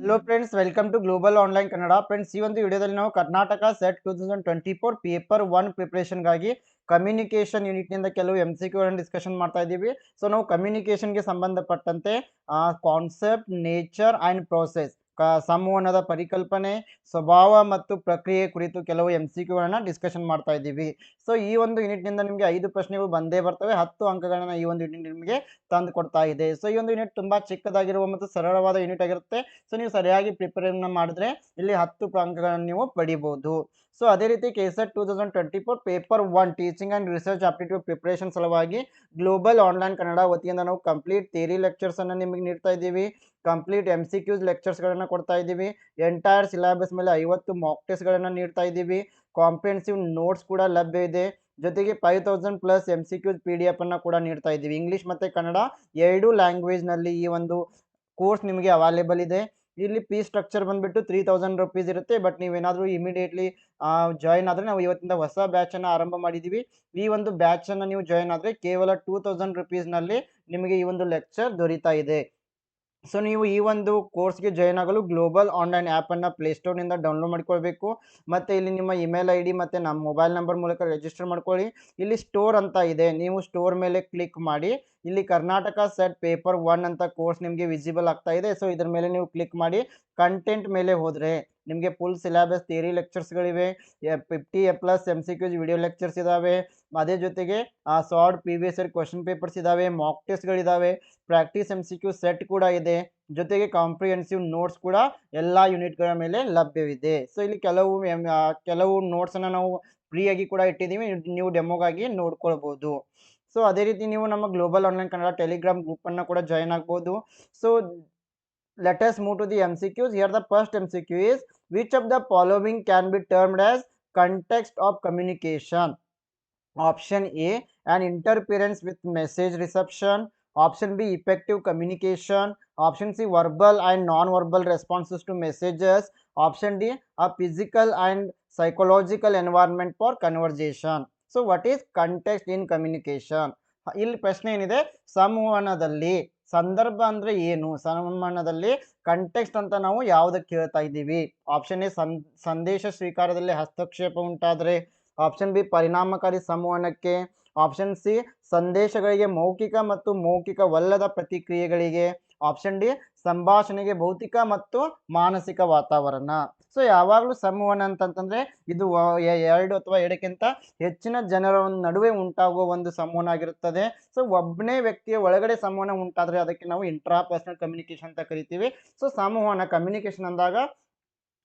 Hello friends welcome to global online Kannada friends ಈ ಒಂದು ವಿಡಿಯೋದಲ್ಲಿ ನಾವು Karnataka SET two thousand twenty four paper one ಪ್ರಿಪ್ರೇಷನ್ಗಾಗಿ communication ಯೂನಿಟ್ನಿಂದ ಕೆಲವು ಎಂ ಸಿ ಕ್ಯೂಗಳನ್ನು ಡಿಸ್ಕಷನ್ ಮಾಡ್ತಾ ಇದ್ದೀವಿ. ಸೊ ನಾವು ಕಮ್ಯುನಿಕೇಷನ್ಗೆ ಸಂಬಂಧಪಟ್ಟಂತೆ ಕಾನ್ಸೆಪ್ಟ್ ನೇಚರ್ ಆ್ಯಂಡ್ ಪ್ರೋಸೆಸ್ ಸಂವಹನದ ಪರಿಕಲ್ಪನೆ, ಸ್ವಭಾವ ಮತ್ತು ಪ್ರಕ್ರಿಯೆ ಕುರಿತು ಕೆಲವು ಎಂ ಸಿ ಕ್ಯೂಗಳನ್ನು ಡಿಸ್ಕಷನ್ ಮಾಡ್ತಾ ಇದ್ದೀವಿ. ಸೊ ಈ ಒಂದು ಯೂನಿಟ್ನಿಂದ ನಿಮಗೆ ಐದು ಪ್ರಶ್ನೆಗಳು ಬಂದೇ ಬರ್ತವೆ. ಹತ್ತು ಅಂಕಗಳನ್ನು ಈ ಒಂದು ಯೂನಿಟ್ ನಿಮಗೆ ತಂದು ಕೊಡ್ತಾ ಇದೆ. ಸೊ ಈ ಒಂದು ಯೂನಿಟ್ ತುಂಬ ಚಿಕ್ಕದಾಗಿರುವ ಮತ್ತು ಸರಳವಾದ ಯೂನಿಟ್ ಆಗಿರುತ್ತೆ. ಸೊ ನೀವು ಸರಿಯಾಗಿ ಪ್ರಿಪೇರನ್ನ ಮಾಡಿದ್ರೆ ಇಲ್ಲಿ ಹತ್ತು ಅಂಕಗಳನ್ನು ನೀವು ಪಡಿಬೋದು. ಸೊ ಅದೇ ರೀತಿ K SET two thousand twenty four paper one teaching and research aptitude preparation ಸಲುವಾಗಿ ಗ್ಲೋಬಲ್ ಆನ್ಲೈನ್ ಕನ್ನಡ ವತಿಯಿಂದ ನಾವು ಕಂಪ್ಲೀಟ್ ಥೇರಿ ಲೆಕ್ಚರ್ಸನ್ನು ನಿಮಗೆ ನೀಡ್ತಾ ಇದ್ದೀವಿ. ಕಂಪ್ಲೀಟ್ ಎಂ ಸಿ ಕ್ಯೂಸ್ ಲೆಕ್ಚರ್ಸ್ಗಳನ್ನು ಕೊಡ್ತಾ ಇದ್ದೀವಿ. ಎಂಟೈರ್ ಸಿಲೆಬಸ್ ಮೇಲೆ ಐವತ್ತು ಮಾಕ್ ಟೆಸ್ಟ್ಗಳನ್ನು ನೀಡ್ತಾ ಇದ್ದೀವಿ. ಕಾಂಪ್ರಿಹೆನ್ಸಿವ್ ನೋಟ್ಸ್ ಕೂಡ ಲಭ್ಯ ಇದೆ. ಜೊತೆಗೆ five thousand plus M C Qs P D F ಅನ್ನು ಕೂಡ ನೀಡ್ತಾ ಇದ್ದೀವಿ. ಇಂಗ್ಲೀಷ್ ಮತ್ತು ಕನ್ನಡ ಎರಡು ಲ್ಯಾಂಗ್ವೇಜ್ನಲ್ಲಿ ಈ ಒಂದು ಕೋರ್ಸ್ ನಿಮಗೆ ಅವೈಲೇಬಲ್ ಇದೆ. ಇಲ್ಲಿ ಪೀಸ್ ಸ್ಟ್ರಕ್ಚರ್ ಬಂದುಬಿಟ್ಟು ತ್ರೀ ತೌಸಂಡ್ ರುಪೀಸ್ ಇರುತ್ತೆ. ಬಟ್ ನೀವೇನಾದರೂ ಇಮಿಡಿಯೇಟ್ಲಿ ಜಾಯಿನ್ ಆದರೆ ನಾವು ಇವತ್ತಿಂದ ಹೊಸ ಬ್ಯಾಚನ್ನು ಆರಂಭ ಮಾಡಿದ್ದೀವಿ ಈ ಒಂದು ಬ್ಯಾಚನ್ನು ನೀವು ಜಾಯಿನ್ ಆದರೆ ಕೇವಲ ಟೂ ತೌಸಂಡ್ ರುಪೀಸ್ನಲ್ಲಿ ನಿಮಗೆ ಈ ಒಂದು ಲೆಕ್ಚರ್ ದೊರೀತಾ ಇದೆ. ಸೊ ನೀವು ಈ ಒಂದು ಕೋರ್ಸ್ಗೆ ಜಾಯ್ನ್ ಆಗಲು ಗ್ಲೋಬಲ್ ಆನ್ಲೈನ್ ಆ್ಯಪನ್ನು ಪ್ಲೇಸ್ಟೋರ್ನಿಂದ ಡೌನ್ಲೋಡ್ ಮಾಡ್ಕೊಳ್ಬೇಕು. ಮತ್ತು ಇಲ್ಲಿ ನಿಮ್ಮ ಇಮೇಲ್ ಐ ಡಿ ಮತ್ತು ನಮ್ಮ ಮೊಬೈಲ್ ನಂಬರ್ ಮೂಲಕ ರಿಜಿಸ್ಟರ್ ಮಾಡ್ಕೊಳ್ಳಿ. ಇಲ್ಲಿ ಸ್ಟೋರ್ ಅಂತ ಇದೆ. ನೀವು ಸ್ಟೋರ್ ಮೇಲೆ ಕ್ಲಿಕ್ ಮಾಡಿ ಇಲ್ಲಿ ಕರ್ನಾಟಕ ಸೆಟ್ ಪೇಪರ್ ಒನ್ ಅಂತ ಕೋರ್ಸ್ ನಿಮಗೆ ವಿಸಿಬಲ್ ಆಗ್ತಾ ಇದೆ. ಸೊ ಇದ್ರ ಮೇಲೆ ನೀವು ಕ್ಲಿಕ್ ಮಾಡಿ ಕಂಟೆಂಟ್ ಮೇಲೆ ಹೋದರೆ ನಿಮಗೆ full syllabus theory ಲೆಕ್ಚರ್ಸ್ಗಳಿವೆ fifty A plus M C Qs video lectures ಇದ್ದಾವೆ ಅದೇ ಜೊತೆಗೆ sort P V S R question papers ಇದ್ದಾವೆ mock ಟೆಸ್ಟ್ಗಳಿದ್ದಾವೆ practice M C Q set ಕೂಡ ಇದೆ. ಜೊತೆಗೆ ಕಾಂಪ್ರಿಹೆನ್ಸಿವ್ ನೋಟ್ಸ್ ಕೂಡ ಎಲ್ಲ ಯೂನಿಟ್ಗಳ ಮೇಲೆ ಲಭ್ಯವಿದೆ. ಸೊ ಇಲ್ಲಿ ಕೆಲವು ಆ, ಕೆಲವು ನೋಟ್ಸನ್ನು ನಾವು ಫ್ರೀಯಾಗಿ ಕೂಡ ಇಟ್ಟಿದ್ದೀವಿ. ನೀವು ಡೆಮೋಗಾಗಿ ನೋಡ್ಕೊಳ್ಬೋದು. ಸೊ ಅದೇ ರೀತಿ ನೀವು ನಮ್ಮ ಗ್ಲೋಬಲ್ ಆನ್ಲೈನ್ ಕನ್ನಡ ಟೆಲಿಗ್ರಾಮ್ ಗ್ರೂಪನ್ನು ಕೂಡ ಜಾಯ್ನ್ ಆಗ್ಬೋದು so let us move to the MCQs. Here the first MCQ is which of the following can be termed as context of communication? Option A an interference with message reception. Option B effective communication. Option C verbal and non-verbal responses to messages. Option D a physical and psychological environment for conversation. So what is context in communication ಇಲ್ಲಿ ಪ್ರಶ್ನೆ ಏನಿದೆ? ಸಂವಹನದಲ್ಲಿ, ಸಂದರ್ಭ ಅಂದ್ರೆ ಏನು? ಸಂವಹನದಲ್ಲಿ context ಅಂತ ನಾವು ಯಾವುದಕ್ಕೆ ಕೇಳ್ತಾ ಇದ್ದೀವಿ? ಆಪ್ಷನ್ ಎ ಸಂ, ಸಂದೇಶ ಸ್ವೀಕಾರದಲ್ಲಿ ಹಸ್ತಕ್ಷೇಪ ಉಂಟಾದರೆ ಆಪ್ಷನ್ ಬಿ ಪರಿಣಾಮಕಾರಿ ಸಂವಹನಕ್ಕೆ ಆಪ್ಷನ್ ಸಿ ಸಂದೇಶಗಳಿಗೆ ಮೌಖಿಕ ಮತ್ತು ಮೌಖಿಕವಲ್ಲದ ಪ್ರತಿಕ್ರಿಯೆಗಳಿಗೆ ಆಪ್ಷನ್ ಡಿ ಸಂಭಾಷಣೆಗೆ ಭೌತಿಕ ಮತ್ತು ಮಾನಸಿಕ ವಾತಾವರಣ. ಸೊ ಯಾವಾಗಲೂ ಸಂವಹನ ಅಂತಂತಂದ್ರೆ ಇದು ಎರಡು ಅಥವಾ ಎರಡಕ್ಕಿಂತ ಹೆಚ್ಚಿನ ಜನರ ನಡುವೆ ಉಂಟಾಗುವ ಒಂದು ಸಂವಹನ ಆಗಿರುತ್ತದೆ. ಸೊ ಒಬ್ಬನೇ ವ್ಯಕ್ತಿಯ ಒಳಗಡೆ ಸಂವಹನ ಉಂಟಾದರೆ ಅದಕ್ಕೆ ನಾವು ಇಂಟ್ರಾ ಪರ್ಸನಲ್ ಕಮ್ಯುನಿಕೇಶನ್ ಅಂತ ಕರಿತೀವಿ. ಸೊ ಸಂವಹನ ಕಮ್ಯುನಿಕೇಶನ್ ಅಂದಾಗ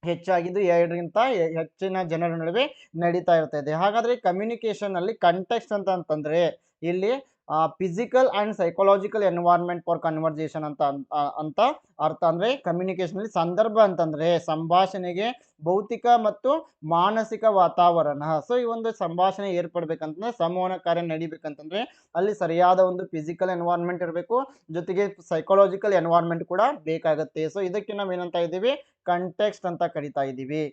ಹೆಚ್ಚಾಗಿದ್ದು ಎರಡರಿಂದ ಹೆ- ಹೆಚ್ಚಿನ ಜನರ ನಡುವೆ ನಡೀತಾ ಇರ್ತದೆ. ಹಾಗಾದ್ರೆ ಕಮ್ಯುನಿಕೇಶನ್ ಅಲ್ಲಿ ಕಂಟೆಕ್ಸ್ಟ್ ಅಂತ ಅಂತಂದ್ರೆ ಇಲ್ಲಿ physical and psychological environment for conversation ಅಂತ ಅಂತ ಅರ್ಥ ಅಂದ್ರೆ ಕಮ್ಯುನಿಕೇಶನ್ ಅಲ್ಲಿ ಸಂದರ್ಭ ಅಂತಂದ್ರೆ ಸಂಭಾಷಣೆಗೆ ಭೌತಿಕ ಮತ್ತು ಮಾನಸಿಕ ವಾತಾವರಣ. ಸೊ ಈ ಒಂದು ಸಂಭಾಷಣೆ ಏರ್ಪಡ್ಬೇಕಂತಂದ್ರೆ ಸಂವಹನ ಕಾರ್ಯ ನಡಿಬೇಕಂತಂದ್ರೆ ಅಲ್ಲಿ ಸರಿಯಾದ ಒಂದು ಫಿಸಿಕಲ್ ಎನ್ವೈರ್ಮೆಂಟ್ ಇರಬೇಕು. ಜೊತೆಗೆ ಸೈಕಾಲಜಿಕಲ್ ಎನ್ವೈರ್ಮೆಂಟ್ ಕೂಡ ಬೇಕಾಗುತ್ತೆ. ಸೊ ಇದಕ್ಕೆ ನಾವು ಏನಂತ ಇದ್ದೀವಿ? ಕಂಟೆಕ್ಸ್ಟ್ ಅಂತ ಕರಿತಾ ಇದ್ದೀವಿ.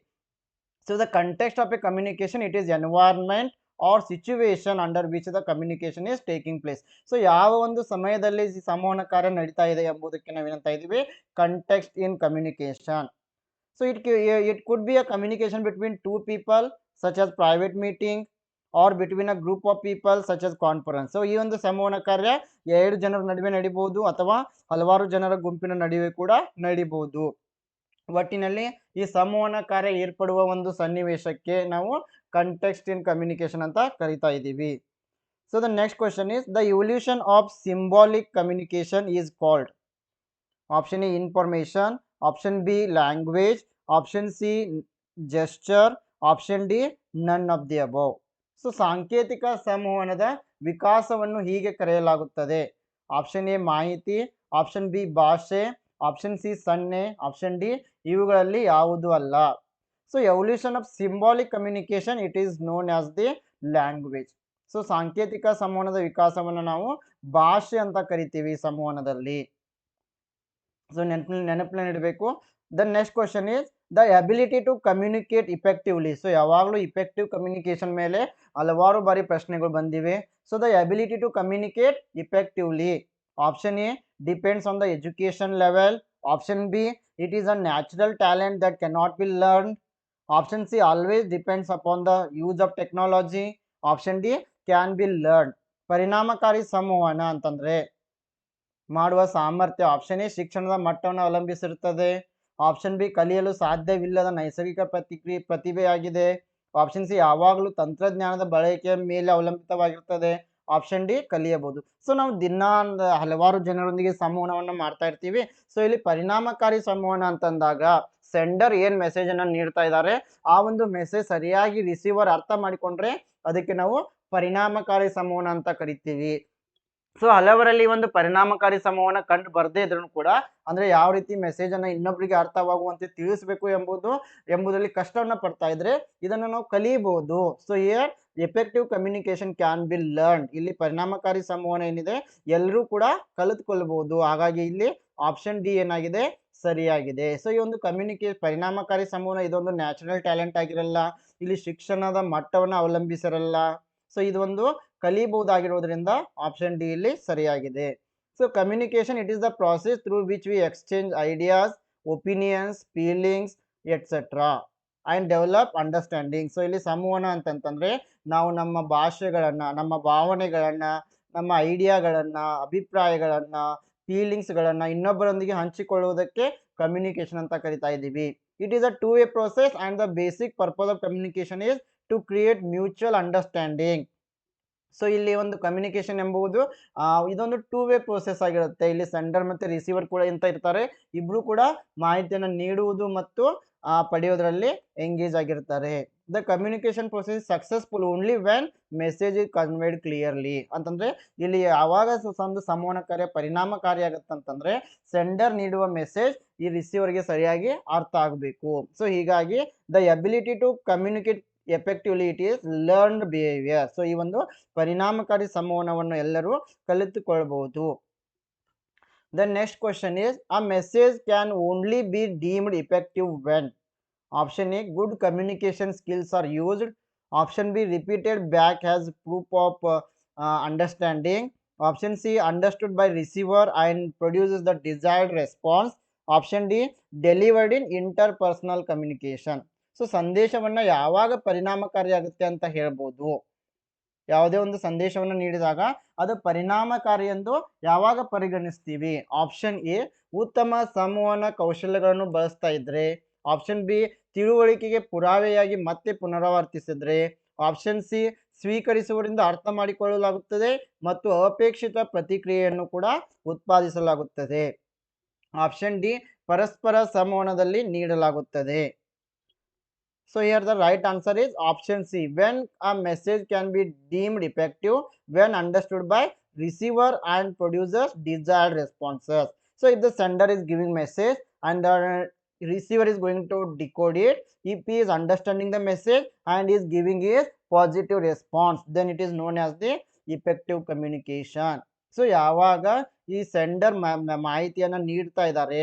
So the context of a communication it is environment or situation under which the communication is taking place so ಯಾವ ಒಂದು ಸಮಯದಲ್ಲಿ ಸಂವಹನ ಕಾರ್ಯ ನಡೀತಾ ಇದೆ ಎಂಬುದಕ್ಕೆ ನಾವೇನಂತ ಇದ್ದೀವಿ? Context in communication so it it could be a communication between two people such as private meeting or between a group of people such as conference so ಈ ಒಂದು ಸಂವಹನ ಕಾರ್ಯ ಎರಡು ಜನರ ನಡುವೆ ನಡಿಬಹುದು ಅಥವಾ ಹಲವಾರು ಜನರ ಗುಂಪಿನ ನಡುವೆ ಕೂಡ ನಡಿಬಹುದು. ಒಟ್ಟಿನಲ್ಲಿ ಈ ಸಂವಹನ ಕಾರ್ಯ ಏರ್ಪಡುವ ಒಂದು ಸನ್ನಿವೇಶಕ್ಕೆ ನಾವು ಕಂಟೆಕ್ಸ್ಟ್ ಇನ್ ಕಮ್ಯುನಿಕೇಶನ್ ಅಂತ ಕರಿತಾ ಇದ್ದೀವಿ so the next question is the evolution of symbolic communication is called option A information option B language option C gesture option D none of the above so ಸಾಂಕೇತಿಕ ಸಂವಹನದ ವಿಕಾಸವನ್ನು ಹೀಗೆ ಕರೆಯಲಾಗುತ್ತದೆ. Option A ಮಾಹಿತಿ. Option B ಭಾಷೆ. Option C ಸನ್ನೆ. Option D ಇವುಗಳಲ್ಲಿ ಯಾವುದು ಅಲ್ಲ. So evolution of symbolic communication it is known as the language so ಸಾಂಕೇತಿಕ ಸಂವಹನದ ವಿಕಾಸವನ್ನು ನಾವು ಭಾಷೆ ಅಂತ ಕರಿತೀವಿ ಸಂವಹನದಲ್ಲಿ ಸೊ ನೆನಪಿನ ನೆನಪಿನಲ್ಲಿಡಬೇಕು the next question is the ability to communicate effectively so ಯಾವಾಗಲೂ ಇಫೆಕ್ಟಿವ್ ಕಮ್ಯುನಿಕೇಶನ್ ಮೇಲೆ ಹಲವಾರು ಬಾರಿ ಪ್ರಶ್ನೆಗಳು ಬಂದಿವೆ so the ability to communicate effectively option A depends on the education level option B it is a natural talent that cannot be learn option C always depends upon the use of technology option D can be learn ಪರಿಣಾಮಕಾರಿ ಸಂವಹನ ಅಂತಂದ್ರೆ ಮಾಡುವ ಸಾಮರ್ಥ್ಯ. Option A ಶಿಕ್ಷಣದ ಮಟ್ಟವನ್ನು ಅವಲಂಬಿಸಿರುತ್ತದೆ. Option B ಕಲಿಯಲು ಸಾಧ್ಯವಿಲ್ಲದ ನೈಸರ್ಗಿಕ ಪ್ರತಿಕ್ರಿಯೆ ಪ್ರತಿಭೆಯಾಗಿದೆ. ಆಪ್ಷನ್ ಸಿ ಯಾವಾಗಲೂ ತಂತ್ರಜ್ಞಾನದ ಬಳಕೆಯ ಮೇಲೆ ಅವಲಂಬಿತವಾಗಿರ್ತದೆ ಆಪ್ಷನ್ ಡಿ ಕಲಿಯಬಹುದು. ಸೊ ನಾವು ದಿನ ಹಲವಾರು ಜನರೊಂದಿಗೆ ಸಂವಹನವನ್ನು ಮಾಡ್ತಾ ಇರ್ತೀವಿ. ಸೊ ಇಲ್ಲಿ ಪರಿಣಾಮಕಾರಿ ಸಂವಹನ ಅಂತಂದಾಗ ಸೆಂಡರ್ ಏನ್ ಮೆಸೇಜ್ ಅನ್ನ ನೀಡ್ತಾ ಇದ್ದಾರೆ ಆ ಒಂದು ಮೆಸೇಜ್ ಸರಿಯಾಗಿ ರಿಸೀವರ್ ಅರ್ಥ ಮಾಡಿಕೊಂಡ್ರೆ ಅದಕ್ಕೆ ನಾವು ಪರಿಣಾಮಕಾರಿ ಸಂವಹನ ಅಂತ ಕರಿತೀವಿ. ಸೊ ಹಲವರಲ್ಲಿ ಒಂದು ಪರಿಣಾಮಕಾರಿ ಸಂವಹನ ಕಂಡು ಬರದೇ ಇದ್ರೂ ಕೂಡ ಅಂದ್ರೆ ಯಾವ ರೀತಿ ಮೆಸೇಜ್ ಅನ್ನ ಇನ್ನೊಬ್ಬರಿಗೆ ಅರ್ಥವಾಗುವಂತೆ ತಿಳಿಸಬೇಕು ಎಂಬುದು, ಎಂಬುದರಲ್ಲಿ ಕಷ್ಟವನ್ನ ಪಡ್ತಾ ಇದ್ರೆ ಇದನ್ನು ನಾವು ಕಲಿಯಬಹುದು so here effective communication can be learn ಇಲ್ಲಿ ಪರಿಣಾಮಕಾರಿ ಸಂವಹನ ಏನಿದೆ ಎಲ್ಲರೂ ಕೂಡ ಕಲಿತ್ಕೊಳ್ಬಹುದು ಹಾಗಾಗಿ ಇಲ್ಲಿ ಆಪ್ಷನ್ ಡಿ ಏನಾಗಿದೆ ಸರಿಯಾಗಿದೆ. ಸೊ ಈ ಒಂದು ಕಮ್ಯುನಿಕೇ ಪರಿಣಾಮಕಾರಿ ಸಂವಹನ ಇದೊಂದು ನ್ಯಾಚುರಲ್ ಟ್ಯಾಲೆಂಟ್ ಆಗಿರಲ್ಲ, ಇಲ್ಲಿ ಶಿಕ್ಷಣದ ಮಟ್ಟವನ್ನು ಅವಲಂಬಿಸಿರಲ್ಲ. ಸೊ ಇದೊಂದು ಕಲಿಬಹುದಾಗಿರೋದ್ರಿಂದ ಆಪ್ಷನ್ ಡಿ ಇಲ್ಲಿ ಸರಿಯಾಗಿದೆ. So communication it is the process through which we exchange ideas opinions feelings etcetera and develop understanding so ಇಲ್ಲಿ ಸಂವಹನ ಅಂತಂತಂದರೆ ನಾವು ನಮ್ಮ ಭಾಷೆಗಳನ್ನ, ನಮ್ಮ ಭಾವನೆಗಳನ್ನ, ನಮ್ಮ ಐಡಿಯಾಗಳನ್ನ ಅಭಿಪ್ರಾಯಗಳನ್ನ ಫೀಲಿಂಗ್ಸ್ಗಳನ್ನ ಇನ್ನೊಬ್ಬರೊಂದಿಗೆ ಹಂಚಿಕೊಳ್ಳುವುದಕ್ಕೆ ಕಮ್ಯುನಿಕೇಶನ್ ಅಂತ ಕರಿತಾ ಇದ್ದೀವಿ. It is a two way process and the basic purpose of communication is to create mutual understanding so ಇಲ್ಲಿ ಒಂದು ಕಮ್ಯುನಿಕೇಶನ್ ಎಂಬುದು ಇದೊಂದು ಟೂ ವೇ ಪ್ರೋಸೆಸ್ ಆಗಿರುತ್ತೆ. ಇಲ್ಲಿ ಸೆಂಡರ್ ಮತ್ತು ರಿಸೀವರ್ ಕೂಡ ಅಂತ ಇರ್ತಾರೆ. ಇಬ್ರು ಕೂಡ ಮಾಹಿತಿಯನ್ನು ನೀಡುವುದು ಮತ್ತು ಪಡೆಯೋದ್ರಲ್ಲಿ ಎಂಗೇಜ್ ಆಗಿರ್ತಾರೆ. The communication process successful only when message is conveyed clearly. ಅಂತಂದರೆ, ಇಲ್ಲಿ ಯಾವಾಗ ಒಂದು ಸಂವಹನ ಕಾರ್ಯ ಪರಿಣಾಮಕಾರಿ ಆಗುತ್ತಂತಂದ್ರೆ ಸೆಂಡರ್ ನೀಡುವ ಮೆಸೇಜ್ ಈ ರಿಸೀವರ್ಗೆ ಸರಿಯಾಗಿ ಅರ್ಥ ಆಗಬೇಕು. ಸೊ, ಹೀಗಾಗಿ the ability to communicate effectively it is learned behaviour. So, ಈ ಒಂದು ಪರಿಣಾಮಕಾರಿ ಸಂವಹನವನ್ನು ಎಲ್ಲರೂ ಕಲಿತುಕೊಳ್ಬಹುದು. The next question is a message can only be deemed effective when? Option A good are skills are used option B repeated back has proof of understanding option C understood by receiver and produces the desired response option D delivered in interpersonal communication so ಸಂದೇಶವನ್ನು ಯಾವಾಗ ಪರಿಣಾಮಕಾರಿಯಾಗುತ್ತೆ ಅಂತ ಹೇಳ್ಬೋದು. ಯಾವುದೇ ಒಂದು ಸಂದೇಶವನ್ನು ನೀಡಿದಾಗ ಅದು ಪರಿಣಾಮಕಾರಿ ಎಂದು ಯಾವಾಗ ಪರಿಗಣಿಸ್ತೀವಿ? ಆಪ್ಷನ್ ಎ ಉತ್ತಮ ಸಂವಹನ ಕೌಶಲ್ಯಗಳನ್ನು ಬಳಸ್ತಾ ಇದ್ರೆ. ಆಪ್ಷನ್ ಬಿ ತಿಳುವಳಿಕೆಗೆ ಪುರಾವೆಯಾಗಿ ಮತ್ತೆ ಪುನರಾವರ್ತಿಸಿದ್ರೆ ಆಪ್ಷನ್ ಸಿ ಸ್ವೀಕರಿಸುವರಿಂದ ಅರ್ಥ ಮಾಡಿಕೊಳ್ಳಲಾಗುತ್ತದೆ ಮತ್ತು ಅಪೇಕ್ಷಿತ ಪ್ರತಿಕ್ರಿಯೆಯನ್ನು ಕೂಡ ಉತ್ಪಾದಿಸಲಾಗುತ್ತದೆ. ಆಪ್ಷನ್ ಡಿ ಪರಸ್ಪರ ಸಂವಹನದಲ್ಲಿ ನೀಡಲಾಗುತ್ತದೆ. So here the right answer is option C when a message can be deemed effective when understood by receiver and producers desired responses. So if the sender is giving message the receiver is going to decode it if he is understanding the message and is giving his positive response then it is known as the effective communication so ಯಾವಾಗ ಈ sender ಮಾಹಿತಿಯನ್ನು ನೀಡ್ತಾ ಇದ್ದಾರೆ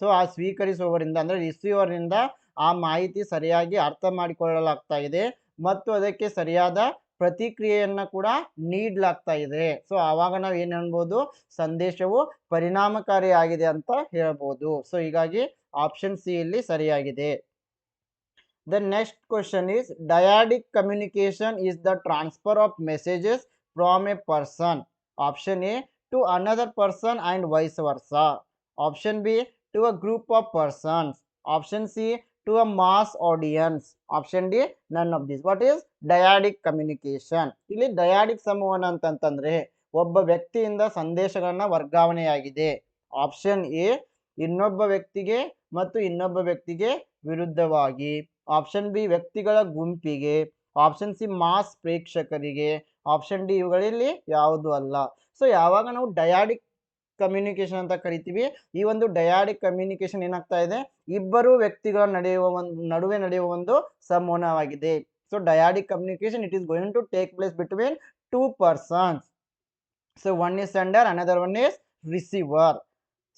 so ಆ ಸ್ವೀಕರಿಸುವವರಿಂದ ಅಂದರೆ ರಿಸೀವರ್ನಿಂದ ಆ ಮಾಹಿತಿ sariyagi artha ಮಾಡಿಕೊಳ್ಳಲಾಗ್ತಾ ಇದೆ ಮತ್ತು ಅದಕ್ಕೆ ಸರಿಯಾದ ಪ್ರತಿಕ್ರಿಯೆಯನ್ನು ಕೂಡ ನೀಡಲಾಗ್ತಾ ಇದೆ. ಸೊ, ಆವಾಗ ನಾವು ಏನು ಅನ್ಬೋದು? ಸಂದೇಶವು ಪರಿಣಾಮಕಾರಿಯಾಗಿದೆ ಅಂತ ಹೇಳ್ಬೋದು. ಸೊ, ಹೀಗಾಗಿ ಆಪ್ಷನ್ ಸಿ ಇಲ್ಲಿ ಸರಿಯಾಗಿದೆ. The next question is dyadic communication is the transfer of messages from a person option A to another person and vice versa option B to a group of persons option C to a mass audience option D none of this what is dyadic communication. ಇಲ್ಲಿ ಡಯಾಡಿಕ್ ಸಂವಹನ ಅಂತಂತಂದ್ರೆ ಒಬ್ಬ ವ್ಯಕ್ತಿಯಿಂದ ಸಂದೇಶಗಳನ್ನ ವರ್ಗಾವಣೆಯಾಗಿದೆ. Option A ಇನ್ನೊಬ್ಬ ವ್ಯಕ್ತಿಗೆ ಮತ್ತು ಇನ್ನೊಬ್ಬ ವ್ಯಕ್ತಿಗೆ ವಿರುದ್ಧವಾಗಿ. ಆಪ್ಷನ್ ಬಿ ವ್ಯಕ್ತಿಗಳ ಗುಂಪಿಗೆ. ಆಪ್ಷನ್ ಸಿ ಮಾಸ್ ಪ್ರೇಕ್ಷಕರಿಗೆ. ಆಪ್ಷನ್ ಡಿ ಇವುಗಳಲ್ಲಿ ಯಾವುದು ಅಲ್ಲ. ಸೊ ಯಾವಾಗ ನಾವು ಡಯಾಡಿಕ್ ಕಮ್ಯುನಿಕೇಶನ್ ಅಂತ ಕರಿತೀವಿ. ಈ ಒಂದು ಡಯಾಡಿಕ್ ಕಮ್ಯುನಿಕೇಶನ್ ಏನಾಗ್ತಾ ಇದೆ? ಇಬ್ಬರು ವ್ಯಕ್ತಿಗಳ ನಡೆಯುವ ಒಂದು ನಡುವೆ ನಡೆಯುವ ಒಂದು ಸಂವಹನವಾಗಿದೆ. So dyadic communication it is going to take place between two persons so one is sender another one is receiver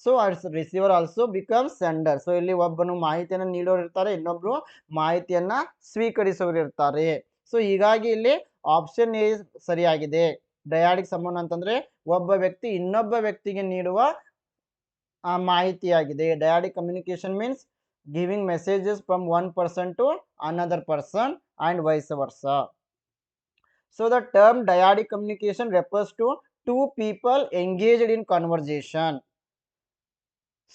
so receiver also become sender so ಇಲ್ಲಿ ಒಬ್ಬನು ಮಾಹಿತಿಯನ್ನು ನೀಡೋರು ಇರ್ತಾರೆ, ಇನ್ನೊಬ್ರು ಮಾಹಿತಿಯನ್ನ ಸ್ವೀಕರಿಸೋರು ಇರ್ತಾರೆ. ಸೊ ಹೀಗಾಗಿ ಇಲ್ಲಿ ಆಪ್ಷನ್ ಎ ಸರಿಯಾಗಿದೆ. ಡಯಾಡಿಕ್ ಸಂವಹನ ಅಂತಂದ್ರೆ ಒಬ್ಬ ವ್ಯಕ್ತಿ ಇನ್ನೊಬ್ಬ ವ್ಯಕ್ತಿಗೆ ನೀಡುವ ಮಾಹಿತಿಯಾಗಿದೆ. Dyadic communication means giving messages from one person to another person and vice versa so the term dyadic communication refers to two people engaged in conversation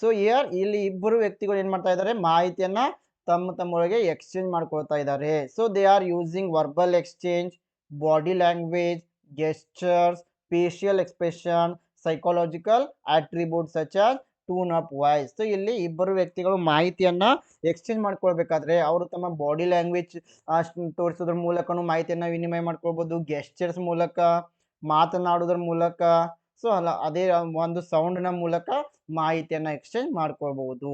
so here ಇಲ್ಲಿ ಇಬ್ಬರು ವ್ಯಕ್ತಿಗಳು ಏನು ಮಾಡ್ತಾ ಇದ್ದಾರೆ? ಮಾಹಿತಿಯನ್ನ ತಮ್ಮ ತಮ್ಮೊಳಗೆ ಎಕ್ಸ್ಚೇಂಜ್ ಮಾಡ್ಕೊಳ್ತಾ ಇದ್ದಾರೆ. So they are using verbal exchange body language gestures facial expression psychological attribute such as tone of voice so ಇಲ್ಲಿ ಇಬ್ಬರು ವ್ಯಕ್ತಿಗಳು ಮಾಹಿತಿಯನ್ನ ಎಕ್ಸ್ಚೇಂಜ್ ಮಾಡ್ಕೊಳ್ಬೇಕಾದ್ರೆ ಅವರು ತಮ್ಮ ಬಾಡಿ ಲ್ಯಾಂಗ್ವೇಜ್ ತೋರಿಸೋದ್ರ ಮೂಲಕನೂ ಮಾಹಿತಿಯನ್ನ ವಿನಿಮಯ ಮಾಡ್ಕೊಳ್ಬೋದು. ಗೆಸ್ಚರ್ಸ್ ಮೂಲಕ, ಮಾತನಾಡೋದ್ರ ಮೂಲಕ. ಸೊ ಅಲ್ಲ, ಅದೇ ಒಂದು ಸೌಂಡ್ನ ಮೂಲಕ ಮಾಹಿತಿಯನ್ನ ಎಕ್ಸ್ಚೇಂಜ್ ಮಾಡ್ಕೊಳ್ಬಹುದು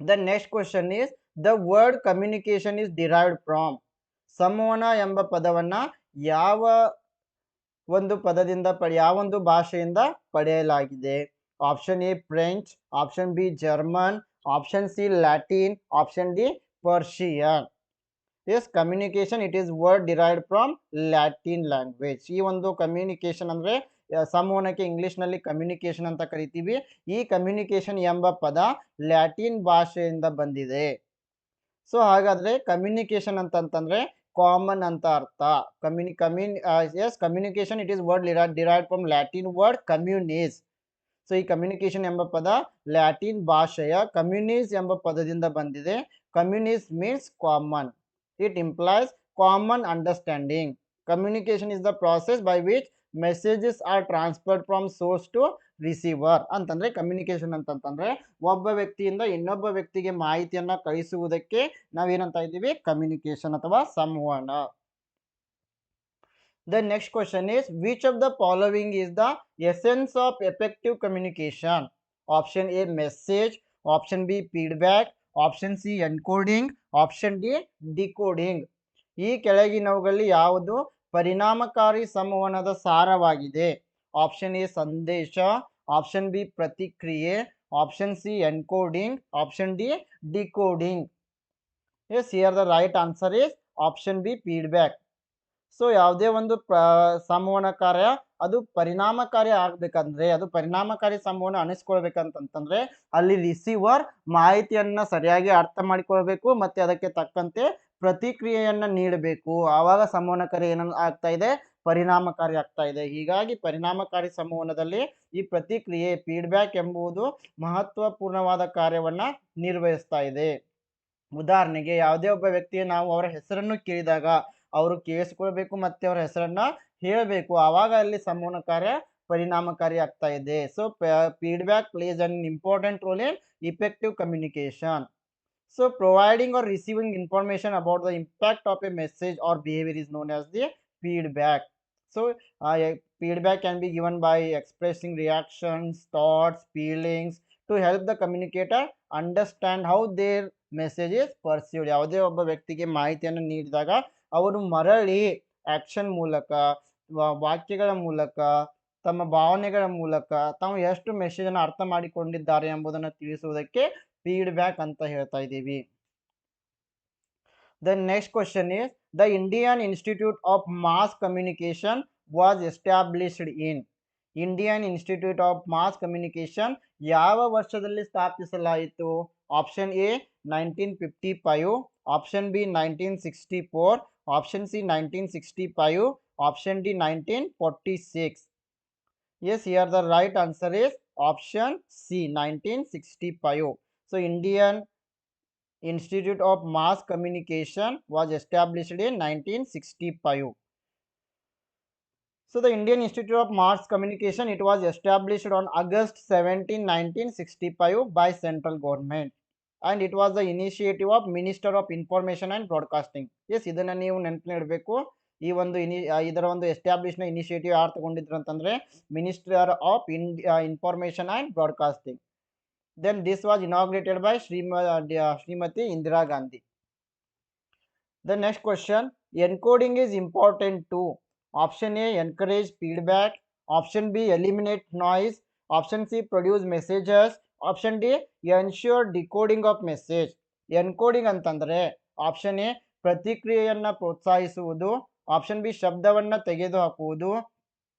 the next question is the word communication is derived from ಸಂವಹನ ಎಂಬ ಪದವನ್ನ ಯಾವ ಒಂದು ಪದದಿಂದ ಪಡೆ ಯಾವೊಂದು ಭಾಷೆಯಿಂದ ಪಡೆಯಲಾಗಿದೆ? Option A French, option B German, option C Latin, option D Persian yes communication it is word derived from Latin language. ಈ ಒಂದು ಕಮ್ಯುನಿಕೇಶನ್ ಅಂದ್ರೆ ಸಂವಹನಕ್ಕೆ ಇಂಗ್ಲೀಷ್ನಲ್ಲಿ ಕಮ್ಯುನಿಕೇಶನ್ ಅಂತ ಕರಿತೀವಿ. ಈ ಕಮ್ಯುನಿಕೇಶನ್ ಎಂಬ ಪದ ಲ್ಯಾಟಿನ್ ಭಾಷೆಯಿಂದ ಬಂದಿದೆ. ಸೊ, ಹಾಗಾದರೆ ಕಮ್ಯುನಿಕೇಶನ್ ಅಂತಂತಂದ್ರೆ ಕಾಮನ್ ಅಂತ ಅರ್ಥ ಕಮ್ಯುನಿ ಕಮ್ಯುನ್ yes communication it is word derived from Latin word communis so ಈ ಕಮ್ಯುನಿಕೇಶನ್ ಎಂಬ ಪದ ಲ್ಯಾಟಿನ್ ಭಾಷೆಯ ಕಮ್ಯುನಿಸ್ ಎಂಬ ಪದದಿಂದ ಬಂದಿದೆ. ಕಮ್ಯುನಿಸ್ means common it implies common understanding communication is the process by which messages are transferred from source to receiver ಅಂತಂದ್ರೆ communication ಅಂತಂತಂದ್ರೆ ಒಬ್ಬ ವ್ಯಕ್ತಿಯಿಂದ ಇನ್ನೊಬ್ಬ ವ್ಯಕ್ತಿಗೆ ಮಾಹಿತಿಯನ್ನ ಕಳಿಸುವುದಕ್ಕೆ ನಾವೇನಂತ ಇದ್ದೀವಿ? ಕಮ್ಯುನಿಕೇಶನ್ ಅಥವಾ ಸಂವಹನ. The next question is which of the following is the essence of effective communication option A message option B feedback option C encoding option D decoding ಈ ಕೆಳಗಿನವುಗಳಲ್ಲಿ ಯಾವುದು? ಪರಿಣಾಮಕಾರಿ ಸಂವಹನದ ಸಾರವಾಗಿದೆ. ಆಪ್ಷನ್ ಎ ಸಂದೇಶ ಆಪ್ಷನ್ ಬಿ ಪ್ರತಿಕ್ರಿಯೆ option C encoding option D decoding yes here the right answer is option B feedback so ಯಾವುದೇ ಒಂದು ಪ್ರ ಸಂವಹನ ಕಾರ್ಯ, ಅದು ಪರಿಣಾಮಕಾರಿ ಆಗ್ಬೇಕಂದ್ರೆ, ಅದು ಪರಿಣಾಮಕಾರಿ ಸಂವಹನ ಅನಿಸ್ಕೊಳ್ಬೇಕಂತಂತಂದ್ರೆ, ಅಲ್ಲಿ ರಿಸೀವರ್ ಮಾಹಿತಿಯನ್ನ ಸರಿಯಾಗಿ ಅರ್ಥ ಮಾಡಿಕೊಳ್ಬೇಕು, ಮತ್ತೆ ಅದಕ್ಕೆ ತಕ್ಕಂತೆ ಪ್ರತಿಕ್ರಿಯೆಯನ್ನು ನೀಡಬೇಕು. ಆವಾಗ ಸಂವಹನ ಕಾರ್ಯ ಏನನ್ನ ಆಗ್ತಾ ಇದೆ? ಪರಿಣಾಮಕಾರಿ ಆಗ್ತಾ ಇದೆ. ಹೀಗಾಗಿ ಪರಿಣಾಮಕಾರಿ ಸಂವಹನದಲ್ಲಿ ಈ ಪ್ರತಿಕ್ರಿಯೆ ಫೀಡ್ಬ್ಯಾಕ್ ಎಂಬುದು ಮಹತ್ವಪೂರ್ಣವಾದ ಕಾರ್ಯವನ್ನ ನಿರ್ವಹಿಸ್ತಾ ಇದೆ. ಉದಾಹರಣೆಗೆ ಯಾವುದೇ ಒಬ್ಬ ವ್ಯಕ್ತಿಯ ನಾವು ಅವರ ಹೆಸರನ್ನು ಕೇಳಿದಾಗ ಅವರು ಕೇಳಿಸ್ಕೊಳ್ಬೇಕು ಮತ್ತೆ ಅವರ ಹೆಸರನ್ನ ಹೇಳಬೇಕು. ಆವಾಗ ಅಲ್ಲಿ ಸಂವಹನ ಕಾರ್ಯ ಪರಿಣಾಮಕಾರಿ ಆಗ್ತಾ ಇದೆ. So feedback plays an important role in effective communication so providing or receiving information about the impact of a message or behaviour is known as the feedback so feedback can be given by expressing reactions, thoughts, feelings to help the communicator understand how their message is perceived. ಯಾವುದೇ ಒಬ್ಬ ವ್ಯಕ್ತಿಗೆ ಮಾಹಿತಿಯನ್ನು ನೀಡಿದಾಗ ಅವರು ಮರಳಿ action ಮೂಲಕ ವಾಕ್ಯಗಳ ಮೂಲಕ, ತಮ್ಮ ಭಾವನೆಗಳ ಮೂಲಕ ತಾವು ಎಷ್ಟು ಮೆಸೇಜ್ ಅನ್ನು ಅರ್ಥ ಮಾಡಿಕೊಂಡಿದ್ದಾರೆ ಎಂಬುದನ್ನು ತಿಳಿಸುವುದಕ್ಕೆ ಫೀಡ್ಬ್ಯಾಕ್ ಅಂತ ಹೇಳ್ತಾ ಇದ್ದೀವಿ. The next question is the Indian Institute of Mass Communication was established in Indian Institute of Mass Communication ಯಾವ ವರ್ಷದಲ್ಲಿ ಸ್ಥಾಪಿಸಲಾಯಿತು? Option A nineteen fifty five option B nineteen sixty four option C nineteen sixty five option D nineteen forty six yes here the right answer is option C nineteen sixty five so Indian Institute of Mass Communication was established in 1965. So the Indian Institute of Mass Communication it was established on August 17, 1965 by central government and it was the initiative of Minister of Information and Broadcasting. Yes, ಇದನ್ನ ನೀವು ನೆನಪಿಡಬೇಕು ಈ ಒಂದು ಇನಿ ಆ, ಇದರ ಒಂದು ಎಸ್ಟಾಬ್ಲಿಷ್ನ initiative ಯಾರು ತಗೊಂಡಿದ್ರು ಅಂತಂದ್ರೆ minister of India information and broadcasting then this was inaugurated by uh, Srimati Indira Gandhi. The next question encoding is important too. Option A encourage feedback, option B eliminate noise, option C produce messages, option D ensure decoding of message. Encoding ಅಂತಂದ್ರೆ option A ಪ್ರತಿಕ್ರಿಯೆಯನ್ನ ಪ್ರೋತ್ಸಾಹಿಸುವುದು option B ಶಬ್ದವನ್ನ ತೆಗೆದುಹಾಕುವುದು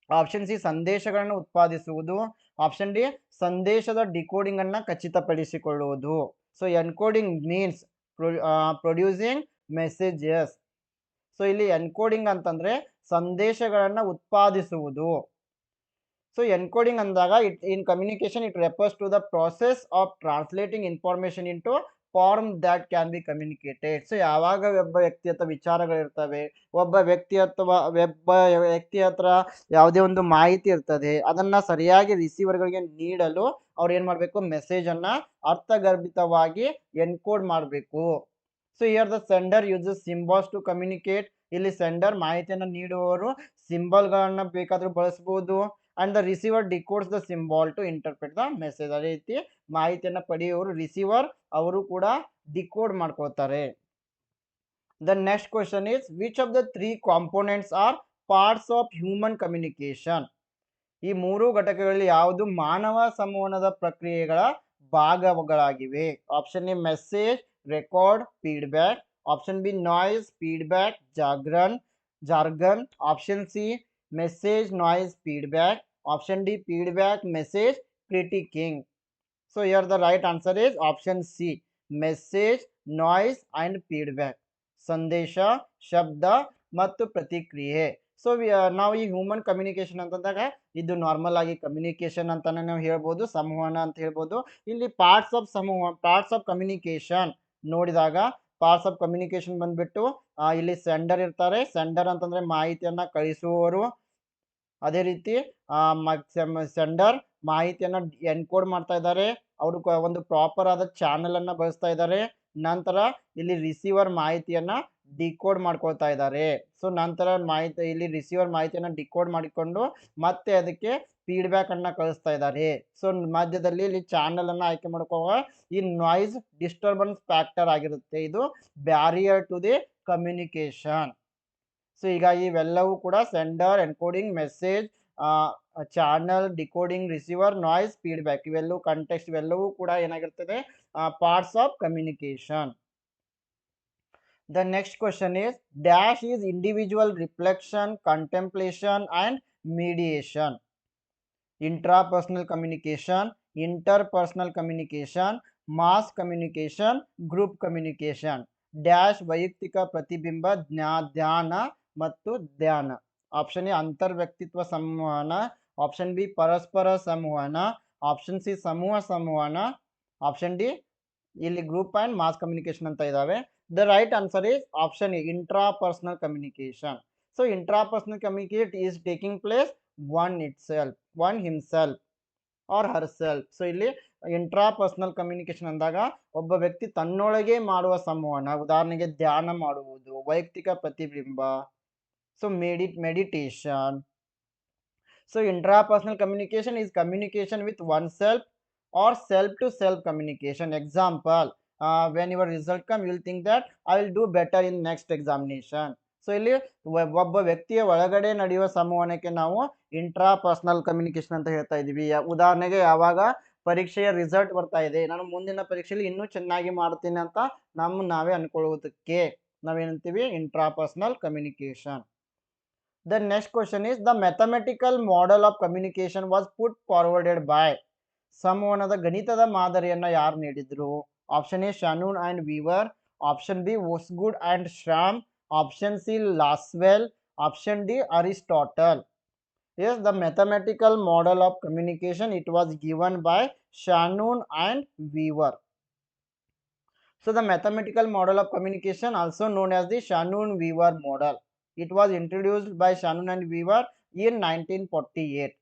option C ಸಂದೇಶಗಳನ್ನು ಉತ್ಪಾದಿಸುವುದು option D ಸಂದೇಶದ decoding ಅನ್ನ ಖಚಿತಪಡಿಸಿಕೊಳ್ಳುವುದು so encoding means producing messages so ಇಲ್ಲಿ ಎನ್ಕೋಡಿಂಗ್ ಅಂತಂದ್ರೆ ಸಂದೇಶಗಳನ್ನ ಉತ್ಪಾದಿಸುವುದು. ಸೊ ಎನ್ಕೋಡಿಂಗ್ ಅಂದಾಗ it in communication it refers to the process of translating information into form that can be communicated so ಯಾವಾಗ ಒಬ್ಬ ವ್ಯಕ್ತಿ ಹತ್ರ ವಿಚಾರಗಳಿರ್ತವೆ ಒಬ್ಬ ವ್ಯಕ್ತಿ ಅಥವಾ, ಒಬ್ಬ ವ್ಯಕ್ತಿ ಹತ್ರ ಯಾವುದೇ ಒಂದು ಮಾಹಿತಿ ಇರ್ತದೆ, ಅದನ್ನ ಸರಿಯಾಗಿ ರಿಸೀವರ್ಗಳಿಗೆ ನೀಡಲು ಅವ್ರು ಏನು ಮಾಡಬೇಕು? ಮೆಸೇಜ್ ಅನ್ನ ಅರ್ಥಗರ್ಭಿತವಾಗಿ ಎನ್ಕೋಡ್ ಮಾಡಬೇಕು. So here the sender uses symbols to communicate ಇಲ್ಲಿ ಸೆಂಡರ್ ಮಾಹಿತಿಯನ್ನು ನೀಡುವವರು ಸಿಂಬಲ್ಗಳನ್ನು ಬೇಕಾದರೂ ಬಳಸಬಹುದು and the receiver decodes the symbol to interpret the message ಅದೇ ರೀತಿ ಮಾಹಿತಿಯನ್ನು ಪಡೆಯುವವರು ರಿಸೀವರ್ ಅವರು ಕೂಡ ಡಿಕೋಡ್ ಮಾಡ್ಕೋತಾರೆ the next question is which of the three components or parts of human communication ಈ ಮೂರು ಘಟಕಗಳಲ್ಲಿ ಯಾವುದು ಮಾನವ ಸಂವಹನದ ಪ್ರಕ್ರಿಯೆಗಳ ಭಾಗಗಳಾಗಿವೆ? Option A message record feedback option B noise feedback jargon jargon option C message noise feedback option D feedback message critiquing so here the right answer is option C message noise and feedback ಸಂದೇಶ ಶಬ್ದ ಮತ್ತು ಪ್ರತಿಕ್ರಿಯೆ so ನಾವು ಈ human communication ಅಂತಂದಾಗ ಇದು normal ಆಗಿ communication ಅಂತಾನೆ ನಾವು ಹೇಳ್ಬೋದು, ಸಂವಹನ ಅಂತ ಹೇಳ್ಬೋದು. ಇಲ್ಲಿ ಪಾರ್ಟ್ಸ್ ಆಫ್ ಸಮೂಹ ಪಾರ್ಟ್ಸ್ ಆಫ್ ಕಮ್ಯುನಿಕೇಶನ್ ನೋಡಿದಾಗ ಪಾರ್ಟ್ಸ್ ಆಫ್ ಕಮ್ಯುನಿಕೇಶನ್ ಬಂದ್ಬಿಟ್ಟು ಇಲ್ಲಿ ಸೆಂಡರ್ ಇರ್ತಾರೆ. ಸೆಂಡರ್ ಅಂತಂದ್ರೆ ಮಾಹಿತಿಯನ್ನ ಕಳಿಸುವವರು. ಅದೇ ರೀತಿ ಸೆಂಡರ್ ಮಾಹಿತಿಯನ್ನ ಎನ್ಕೋಡ್ ಮಾಡ್ತಾ ಇದ್ದಾರೆ. ಅವರು ಒಂದು ಪ್ರಾಪರ್ ಆದ ಚಾನೆಲ್ ಅನ್ನ ಬಳಸ್ತಾ ಇದ್ದಾರೆ. ನಂತರ ಇಲ್ಲಿ ರಿಸೀವರ್ ಮಾಹಿತಿಯನ್ನ ಡಿಕೋಡ್ ಮಾಡ್ಕೊಳ್ತಾ ಇದ್ದಾರೆ. ಸೊ ನಂತರ ಮಾಹಿತಿ, ಇಲ್ಲಿ ರಿಸೀವರ್ ಮಾಹಿತಿಯನ್ನ ಡಿಕೋಡ್ ಮಾಡಿಕೊಂಡು ಮತ್ತೆ ಅದಕ್ಕೆ ಫೀಡ್ಬ್ಯಾಕ್ ಅನ್ನ ಕಳಿಸ್ತಾ ಇದ್ದಾರೆ. ಸೊ ಮಧ್ಯದಲ್ಲಿ ಇಲ್ಲಿ ಚಾನಲ್ ಅನ್ನ ಆಯ್ಕೆ ಮಾಡ್ಕೋವಾಗ ಈ ನಾಯ್ಸ್ ಡಿಸ್ಟರ್ಬೆನ್ಸ್ ಫ್ಯಾಕ್ಟರ್ ಆಗಿರುತ್ತೆ. ಇದು barrier to the communication so ಈಗ ಇವೆಲ್ಲವೂ ಕೂಡ sender encoding message channel decoding receiver noise feedback ಇವೆಲ್ಲವೂ ಕಂಟೆಕ್ಸ್ಟ್ ಇವೆಲ್ಲವೂ ಕೂಡ ಏನಾಗಿರ್ತದೆ? Parts of communication the next question is dash is individual reflection contemplation and mediation intrapersonal communication interpersonal communication mass communication group communication dash ವೈಯಕ್ತಿಕ ಪ್ರತಿಬಿಂಬ ಜ್ಞಾ ಧ್ಯಾನ ಮತ್ತು ಧ್ಯಾನ option A ಅಂತರ್ವ್ಯಕ್ತಿತ್ವ ಸಂವಹನ option B ಪರಸ್ಪರ ಸಂವಹನ ಆಪ್ಷನ್ ಸಿ ಸಮೂಹ ಸಂವಹನ ಆಪ್ಷನ್ ಡಿ ಇಲ್ಲಿ ಗ್ರೂಪ್ ಆ್ಯಂಡ್ ಮಾಸ್ ಕಮ್ಯುನಿಕೇಶನ್ ಅಂತ ಇದ್ದಾವೆ the right answer is option A intrapersonal communication so intrapersonal communicate is taking place on itself on himself or herself so ಇಲ್ಲಿ intrapersonal communication ಅಂದಾಗ ಒಬ್ಬ ವ್ಯಕ್ತಿ ತನ್ನೊಳಗೆ ಮಾಡುವ ಸಂವಹನ, ಉದಾಹರಣೆಗೆ ಧ್ಯಾನ ಮಾಡುವುದು, ವೈಯಕ್ತಿಕ ಪ್ರತಿಬಿಂಬ so medi meditation so intrapersonal communication is communication with oneself or self to self communication example when your result come will think that I will do better in next examination so ಇಲ್ಲಿ ಒಬ್ಬ ವ್ಯಕ್ತಿಯ ಒಳಗಡೆ ನಡೆಯುವ ಸಂವಹನಕ್ಕೆ ನಾವು intra personal communication ಅಂತ ಹೇಳ್ತಾ ಇದ್ದೀವಿ. ಉದಾಹರಣೆಗೆ ಯಾವಾಗ ಪರೀಕ್ಷೆಯ ರಿಸಲ್ಟ್ ಬರ್ತಾ ಇದೆ, ನಾನು ಮುಂದಿನ ಪರೀಕ್ಷೆಯಲ್ಲಿ ಇನ್ನೂ ಚೆನ್ನಾಗಿ ಮಾಡ್ತೀನಿ ಅಂತ ನಮ್ಮ ನಾವೇ ಅನ್ಕೊಳ್ಳುವುದಕ್ಕೆ ನಾವೇನಂತೀವಿ? Intrapersonal communication the next question is the mathematical model of communication was put forwarded by ಸಂವಹನದ ಗಣಿತದ ಮಾದರಿಯನ್ನ ಯಾರು ನೀಡಿದ್ರು? Option A Shannon and Weaver option B Osgood and Schramm Option C Lasswell option D Aristotle Yes, the mathematical model of communication it was given by Shannon and Weaver. So the mathematical model of communication also known as the Shannon-Weaver model. It was introduced by Shannon and Weaver in 1948.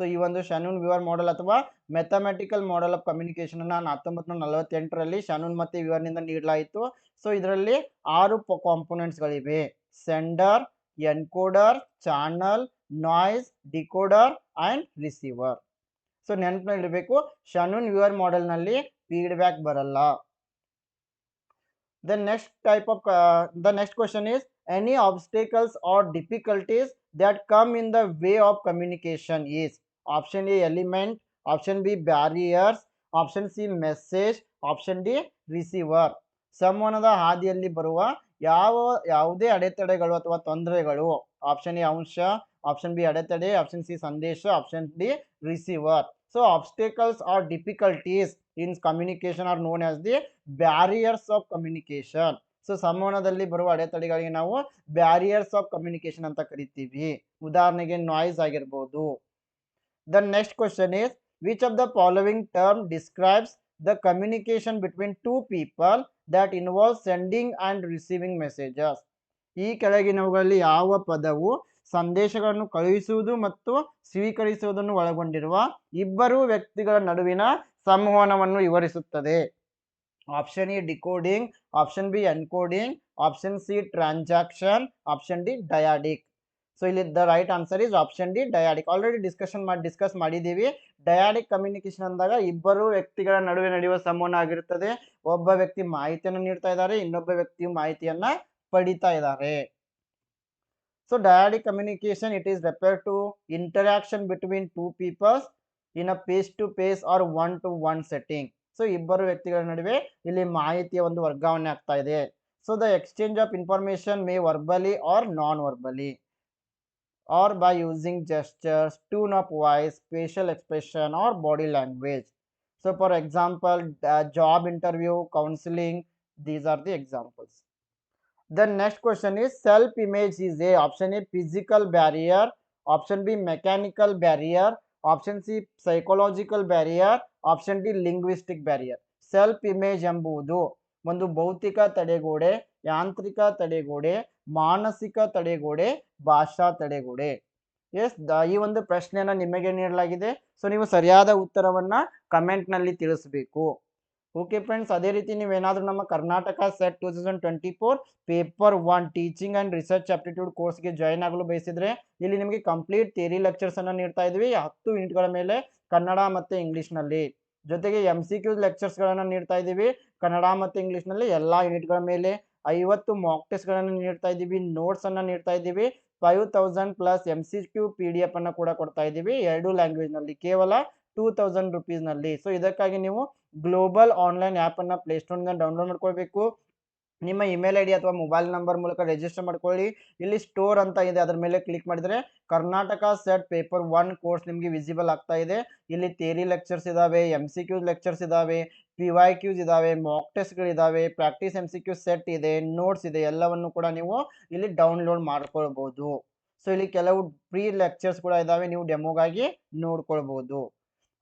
So ಈ ಒಂದು ಶನೂನ್ ವಿವರ್ model ಅಥವಾ mathematical model of communication ಅನ್ನ ಹತ್ತೊಂಬತ್ತು ನೂರ ನಲವತ್ತೆಂಟರಲ್ಲಿ ಶನೂನ್ ಮತ್ತೆ ವಿವರ್ನಿಂದ ನೀಡಲಾಯಿತು so ಇದರಲ್ಲಿ ಆರು ಕಾಂಪೋನೆಂಟ್ಸ್ಗಳಿವೆ sender encoder channel noise decoder and receiver so ನೆನಪಿನಲ್ಲಿ ಇಡಬೇಕು ಶನೂನ್ ವಿವರ್ ಮಾಡೆಲ್ನಲ್ಲಿ ಫೀಡ್ಬ್ಯಾಕ್ ಬರಲ್ಲ the next type of the next question is any obstacles or difficulties that come in the way of communication is option A element, option B barriers, option C message, option D receiver. ಸಂವಹನದ ಹಾದಿಯಲ್ಲಿ ಬರುವ ಯಾವ, ಯಾವುದೇ ಅಡೆತಡೆಗಳು ಅಥವಾ ತೊಂದರೆಗಳು option A ಅಂಶ option B ಅಡೆತಡೆ ಆಪ್ಷನ್ ಸಿ ಸಂದೇಶ option D receiver so obstacles or difficulties in communication are known as the barriers of communication so ಸಂವಹನದಲ್ಲಿ ಬರುವ ಅಡೆತಡೆಗಳಿಗೆ ನಾವು ಬ್ಯಾರಿಯರ್ಸ್ ಆಫ್ ಕಮ್ಯುನಿಕೇಶನ್ ಅಂತ ಕರಿತೀವಿ. ಉದಾಹರಣೆಗೆ ನಾಯ್ಸ್ ಆಗಿರ್ಬೋದು. The next question is which of the following term describes the communication between two people that involve sending and receiving messages ಈ ಕೆಳಗಿನವುಗಳಲ್ಲಿ ಯಾವ ಪದವು ಸಂದೇಶಗಳನ್ನು ಕಳುಹಿಸುವುದು ಮತ್ತು ಸ್ವೀಕರಿಸುವುದನ್ನು ಒಳಗೊಂಡಿರುವ ಇಬ್ಬರು ವ್ಯಕ್ತಿಗಳ ನಡುವಿನ ಸಂವಹನವನ್ನು ವಿವರಿಸುತ್ತದೆ. Option A decoding option B encoding option C transaction option D dyadic so ಇಲ್ಲಿ the right answer is option D dyadic already discussion ಮಾಡಿ ಡಿಸ್ಕಸ್ ಮಾಡಿದ್ದೀವಿ. ಡಯಾಡಿಕ್ ಕಮ್ಯುನಿಕೇಶನ್ ಅಂದಾಗ ಇಬ್ಬರು ವ್ಯಕ್ತಿಗಳ ನಡುವೆ ನಡೆಯುವ ಸಂವಹನ ಆಗಿರುತ್ತದೆ. ಒಬ್ಬ ವ್ಯಕ್ತಿ ಮಾಹಿತಿಯನ್ನು ನೀಡ್ತಾ ಇದ್ದಾರೆ, ಇನ್ನೊಬ್ಬ ವ್ಯಕ್ತಿಯು ಮಾಹಿತಿಯನ್ನ ಪಡಿತಾ ಇದ್ದಾರೆ. So dyadic communication it is refer to interaction between two peoples in a face to face or one to one setting so ಇಬ್ಬರು ವ್ಯಕ್ತಿಗಳ ನಡುವೆ ಇಲ್ಲಿ ಮಾಹಿತಿಯ ಒಂದು ವರ್ಗಾವಣೆ ಆಗ್ತಾ ಇದೆ. So the exchange of information may verbally or non verbally or by using gestures, tone of voice, facial expression, or body language. So, for example, uh, job interview, counseling, these are the examples. The next question is self image is a option A physical barrier, option B mechanical barrier, option C psychological barrier, option D linguistic barrier. Self image ಎಂಬುದು ಒಂದು ಭೌತಿಕ ತಡೆಗೋಡೆ ಯಾಂತ್ರಿಕ ತಡೆಗೋಡೆ ಮಾನಸಿಕ ತಡೆಗೋಡೆ, ಭಾಷಾ ತಡೆಗೋಡೆ. ಎಸ್ ಈ ಒಂದು ಪ್ರಶ್ನೆಯನ್ನು ನಿಮಗೆ ನೀಡಲಾಗಿದೆ. ಸೊ, ನೀವು ಸರಿಯಾದ ಉತ್ತರವನ್ನು ಕಮೆಂಟ್ನಲ್ಲಿ ತಿಳಿಸಬೇಕು. ಓಕೆ ಫ್ರೆಂಡ್ಸ್, ಅದೇ ರೀತಿ ನೀವೇನಾದರೂ ನಮ್ಮ Karnataka SET two thousand twenty four paper one teaching and research aptitude ಕೋರ್ಸ್ಗೆ ಜಾಯ್ನ್ ಆಗಲು ಬಯಸಿದ್ರೆ ಇಲ್ಲಿ ನಿಮಗೆ ಕಂಪ್ಲೀಟ್ ಥಿಯರಿ ಲೆಕ್ಚರ್ಸ್ ಅನ್ನ ನೀಡ್ತಾ ಇದ್ವಿ. ಹತ್ತು ಯೂನಿಟ್ಗಳ ಮೇಲೆ ಕನ್ನಡ ಮತ್ತೆ ಇಂಗ್ಲಿಷ್ನಲ್ಲಿ. ಜೊತೆಗೆ ಎಂ ಸಿ ಕ್ಯೂ ಲೆಕ್ಚರ್ಸ್ಗಳನ್ನು ನೀಡ್ತಾ ಇದ್ದೀವಿ. ಕನ್ನಡ ಮತ್ತು ಇಂಗ್ಲೀಷ್ನಲ್ಲಿ ಎಲ್ಲ ಯೂನಿಟ್ಗಳ ಮೇಲೆ ಐವತ್ತು ಮಾಕ್ ಟೆಸ್ಟ್ಗಳನ್ನು ನೀಡ್ತಾ ಇದ್ದೀವಿ ನೋಟ್ಸನ್ನು ನೀಡ್ತಾ ಇದ್ದೀವಿ five thousand plus M C Q P D F ಅನ್ನು ಕೂಡ ಕೊಡ್ತಾ ಇದ್ದೀವಿ, ಎರಡು ಲ್ಯಾಂಗ್ವೇಜ್ನಲ್ಲಿ ಕೇವಲ ಟೂ ತೌಸಂಡ್ ರುಪೀಸ್ನಲ್ಲಿ ಸೊ ಇದಕ್ಕಾಗಿ ನೀವು ಗ್ಲೋಬಲ್ ಆನ್ಲೈನ್ ಆ್ಯಪನ್ನು ಪ್ಲೇಸ್ಟೋರ್ನಿಂದ ಡೌನ್ಲೋಡ್ ಮಾಡ್ಕೊಳ್ಬೇಕು. ನಿಮ್ಮ ಇಮೇಲ್ ಐ ಡಿ ಅಥವಾ ಮೊಬೈಲ್ ನಂಬರ್ ಮೂಲಕ ರಿಜಿಸ್ಟರ್ ಮಾಡ್ಕೊಳ್ಳಿ. ಇಲ್ಲಿ ಸ್ಟೋರ್ ಅಂತ ಇದೆ, ಅದರ ಮೇಲೆ ಕ್ಲಿಕ್ ಮಾಡಿದರೆ Karnataka SET paper one course ನಿಮಗೆ ವಿಸಿಬಲ್ ಆಗ್ತಾ ಇದೆ. ಇಲ್ಲಿ ಥಿಯರಿ ಲೆಕ್ಚರ್ಸ್ ಇದಾವೆ ಎಂ ಸಿ ಕ್ಯೂ ಲೆಕ್ಚರ್ಸ್ ಇದಾವೆ ಪಿ ವೈ ಕ್ಯೂಸ್ ಇದಾವೆ mock ಟೆಸ್ಟ್ಗಳಿದ್ದಾವೆ practice M C Q set ಇದೆ ನೋಟ್ಸ್ ಇದೆ, ಎಲ್ಲವನ್ನು ಕೂಡ ನೀವು ಇಲ್ಲಿ ಡೌನ್ಲೋಡ್ ಮಾಡ್ಕೊಳ್ಬೋದು. ಸೊ ಇಲ್ಲಿ ಕೆಲವು ಪ್ರೀ ಲೆಕ್ಚರ್ಸ್ ಕೂಡ ಇದಾವೆ, ನೀವು ಡೆಮೋಗಾಗಿ ನೋಡ್ಕೊಳ್ಬೋದು.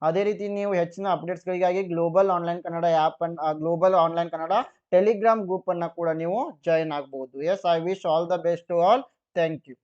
ಅದೇ ರೀತಿ ನೀವು ಹೆಚ್ಚಿನ ಅಪ್ಡೇಟ್ಸ್ಗಳಿಗಾಗಿ ಗ್ಲೋಬಲ್ ಆನ್ಲೈನ್ ಕನ್ನಡ ಆ್ಯಪ್ ಅನ್ನು global online Kannada Telegram group ಅನ್ನು ಕೂಡ ನೀವು ಜಾಯಿನ್ ಆಗ್ಬೋದು. Yes I wish all the best to all thank you